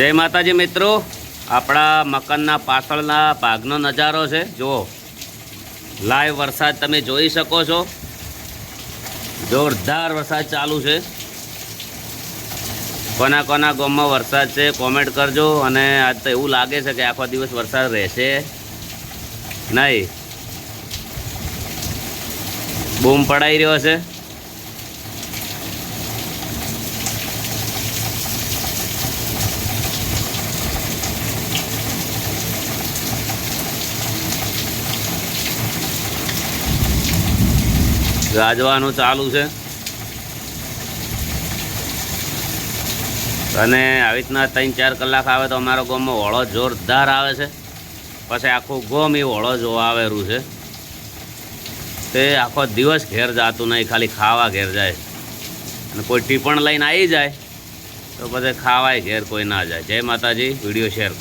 જય માતાજી મિત્રો. આપણા મકાનના પાછળના ભાગનો નજારો છે. જુઓ. લાઈવ વરસાદ તમે જોઈ શકો છો. જોરદાર વરસાદ ચાલુ છે. કોના કોના ગામમાં વરસાદ છે કોમેન્ટ કરજો. અને આજ તો એવું લાગે છે કે આખો દિવસ વરસાદ રહેશે નહીં. બૂમ પડાઈ રહ્યો છે. ગાજવાનું ચાલુ છે. અને આવી રીતના ત્રણ ચાર કલાક આવે તો અમારા ગામમાં હોળો જોરદાર આવે છે. પછી આખું ગોમ એ હોળો જોવા આવેલું છે. તે આખો દિવસ ઘેર જાતું નહીં, ખાલી ખાવા ઘેર જાય. અને કોઈ ટીપણ લઈને આવી જાય તો પછી ખાવાય ઘેર કોઈ ના જાય. જય માતાજી, વીડિયો શેર